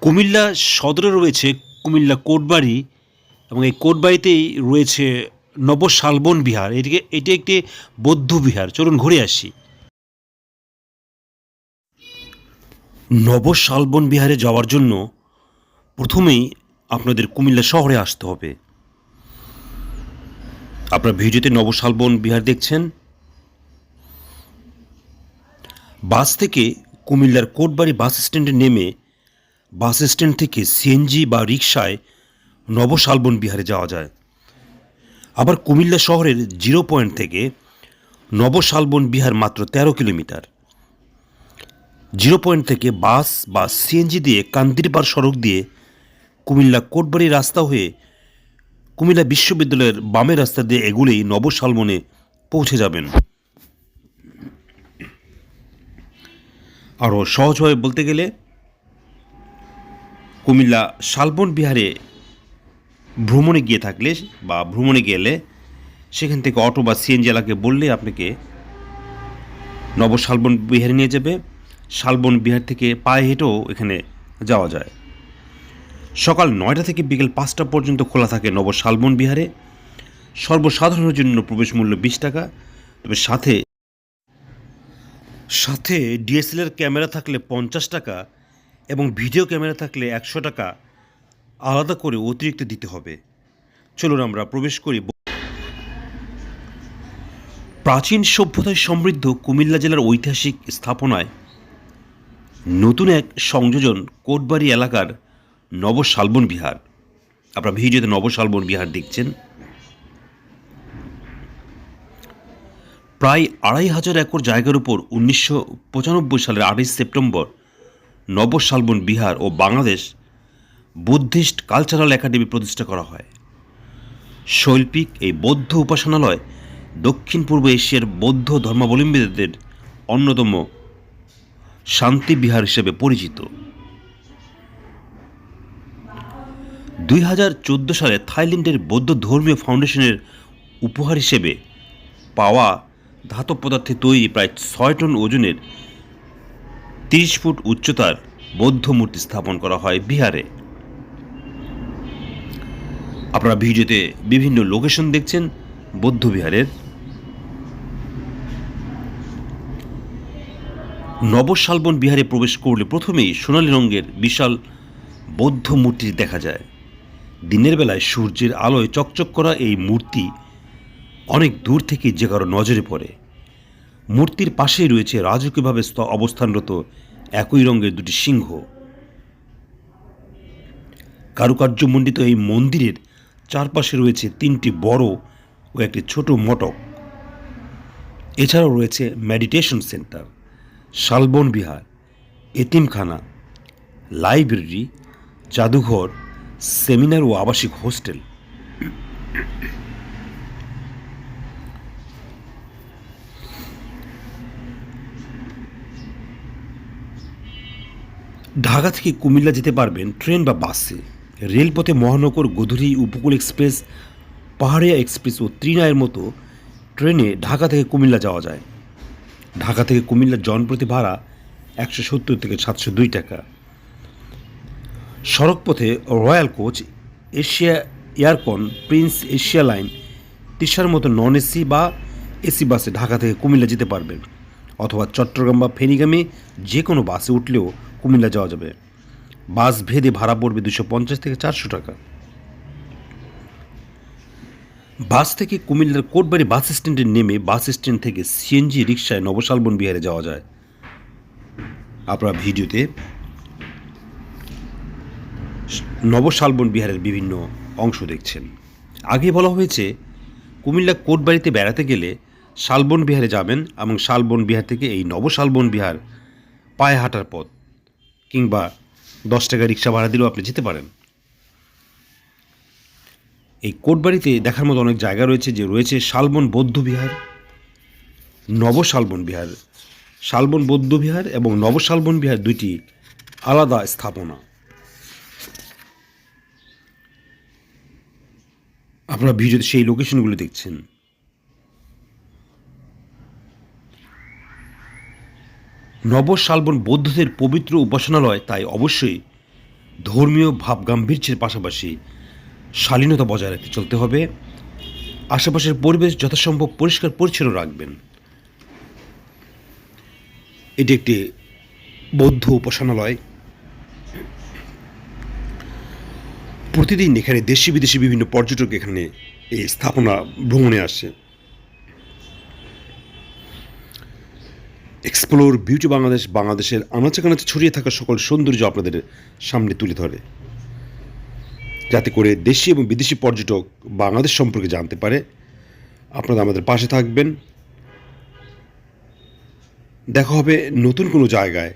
কুমিল্লা সদরে রয়েছে কুমিল্লা কোটবাড়ি এবং এই কোটবাড়িতেই রয়েছে নবশালবন বিহার। এটিকে, এটি একটি বৌদ্ধ বিহার। চলুন ঘুরে আসি। নবশালবন বিহারে যাওয়ার জন্য প্রথমেই আপনাদের কুমিল্লা শহরে আসতে হবে। আপনার ভিডিওতে নবশালবন বিহার দেখছেন। বাস থেকে কুমিল্লার কোটবাড়ি বাস স্ট্যান্ডে নেমে বাস স্ট্যান্ড থেকে সিএনজি বা রিকশায় নবশালবন বিহারে যাওয়া যায়। আবার কুমিল্লা শহরের জিরো পয়েন্ট থেকে নবশালবন বিহার মাত্র তেরো কিলোমিটার। জিরো পয়েন্ট থেকে বাস বা সিএনজি দিয়ে কান্দিরপাড় সড়ক দিয়ে কুমিল্লা কোটবাড়ি রাস্তা হয়ে কুমিল্লা বিশ্ববিদ্যালয়ের বামের রাস্তা দিয়ে এগুলেই নবশালবনে পৌঁছে যাবেন। আরও সহজভাবে বলতে গেলে কুমিল্লা শালবন বিহারে ভ্রমণে গিয়ে থাকলে বা ভ্রমণে গেলে সেখান থেকে অটো বা সিএনজি এলাকে বললে আপনাকে নব শালবন বিহারে নিয়ে যাবে। শালবন বিহার থেকে পায়ে হেঁটেও এখানে যাওয়া যায়। সকাল নয়টা থেকে বিকেল পাঁচটা পর্যন্ত খোলা থাকে নব শালবন বিহারে। সর্বসাধারণের জন্য প্রবেশ মূল্য বিশ টাকা। তবে সাথে সাথে ডিএসএলআর ক্যামেরা থাকলে পঞ্চাশ টাকা। এবং ভিডিও ক্যামেরা থাকলে একশো টাকা আলাদা করে অতিরিক্ত দিতে হবে। চলুন আমরা প্রবেশ করি প্রাচীন সভ্যতায় সমৃদ্ধ কুমিল্লা জেলার ঐতিহাসিক স্থাপনায় নতুন এক সংযোজন কোটবাড়ি এলাকার নবশালবন বিহার। আপনারা ভিডিওতে নবশালবন বিহার দেখছেন। প্রায় আড়াই হাজার একর জায়গার উপর উনিশশো পঁচানব্বই সালের আঠাশ সেপ্টেম্বর নবশালবন, বিহার ও বাংলাদেশ বুদ্ধিস্ট কালচারাল একাডেমি প্রতিষ্ঠা করা হয়। শৈল্পিক এই বৌদ্ধ উপাসনালয় দক্ষিণ পূর্ব এশিয়ার বৌদ্ধ ধর্মাবলম্বীদের অন্যতম শান্তি বিহার হিসেবে পরিচিত। দুই হাজার চোদ্দ সালে থাইল্যান্ডের বৌদ্ধ ধর্মীয় ফাউন্ডেশনের উপহার হিসেবে পাওয়া ধাতব পদার্থে তৈরি প্রায় ছয় টন ওজনের তিরিশ ফুট উচ্চতার বৌদ্ধ মূর্তি স্থাপন করা হয় বিহারে। আপনারা ভিডিওতে বিভিন্ন লোকেশন দেখছেন, বৌদ্ধ বিহারের। নবশালবন বিহারে প্রবেশ করলে প্রথমেই সোনালী রঙের বিশাল বৌদ্ধ মূর্তি দেখা যায়। দিনের বেলায় সূর্যের আলোয় চকচক করা এই মূর্তি অনেক দূর থেকে যে কারও নজরে পড়ে। মূর্তির পাশেই রয়েছে রাজকীয়ভাবে স্থ- অবস্থানরত একই রঙের দুটি সিংহ। কারুকার্যমণ্ডিত এই মন্দিরের চারপাশে রয়েছে তিনটি বড় ও একটি ছোট মটক। এছাড়াও রয়েছে মেডিটেশন সেন্টার, শালবন বিহার, এতিমখানা, লাইব্রেরি, জাদুঘর, সেমিনার ও আবাসিক হোস্টেল। ঢাকা থেকে কুমিল্লা যেতে পারবেন ট্রেন বা বাসে। রেলপথে মহানগর গধুরি উপকূল এক্সপ্রেস, পাহাড়িয়া এক্সপ্রেস ও ত্রিনায়ের মতো ট্রেনে ঢাকা থেকে কুমিল্লা যাওয়া যায়। ঢাকা থেকে কুমিল্লা জনপ্রতি ভাড়া একশো সত্তর থেকে সাতশো দুই টাকা। সড়কপথে royal coach, Asia aircon, prince Asia line, তিসার মতো নন এসি বা এসি বাসে ঢাকা থেকে কুমিল্লা যেতে পারবেন। অথবা চট্টগ্রাম বা ফেনীগামী যে কোনো বাসে উঠলেও কুমিল্লা যাওয়া যাবে। বাস ভেদে ভাড়া পড়বে দুশো পঞ্চাশ থেকে চারশো টাকা। বাস থেকে কুমিল্লার কোটবাড়ি বাস স্ট্যান্ডে নেমে বাস স্ট্যান্ড থেকে সিএনজি রিক্সায় নবশালবন বিহারে যাওয়া যায়। আপনারা ভিডিওতে নবশালবন বিহারের বিভিন্ন অংশ দেখছেন। আগে বলা হয়েছে, কুমিল্লা কোটবাড়িতে বেড়াতে গেলে শালবন বিহারে যাবেন এবং শালবন বিহার থেকে এই নবশালবন বিহার পায়ে হাঁটার পথ কিংবা দশ টাকা রিক্সা ভাড়া দিলেও আপনি যেতে পারেন। এই কোটবাড়িতে দেখার মতো অনেক জায়গা রয়েছে যে রয়েছে শালবন বৌদ্ধ বিহার নবশালবন বিহার। শালবন বৌদ্ধ বিহার এবং নবশালবন বিহার দুইটি আলাদা স্থাপনা। আপনারা ভিডিওতে সেই লোকেশনগুলো দেখছেন। নবশালবন বৌদ্ধদের পবিত্র উপাসনালয়, তাই অবশ্যই ধর্মীয় ভাব গাম্ভীর্যের পাশাপাশি শালীনতা বজায় রাখতে চলতে হবে। আশেপাশের পরিবেশ যথাসম্ভব পরিষ্কার পরিচ্ছন্ন রাখবেন। এটি একটি বৌদ্ধ উপাসনালয়। প্রতিদিন এখানে দেশি বিদেশি বিভিন্ন পর্যটক এখানে এই স্থাপনা ভ্রমণে আসে। এক্সপ্লোর বিউটি বাংলাদেশ বাংলাদেশের আনাচে কানাচে ছড়িয়ে থাকা সকল সৌন্দর্য আপনাদের সামনে তুলে ধরে। যাতে করে দেশি এবং বিদেশি পর্যটক বাংলাদেশ সম্পর্কে জানতে পারে। আপনারা আমাদের পাশে থাকবেন। দেখা হবে নতুন কোনো জায়গায়।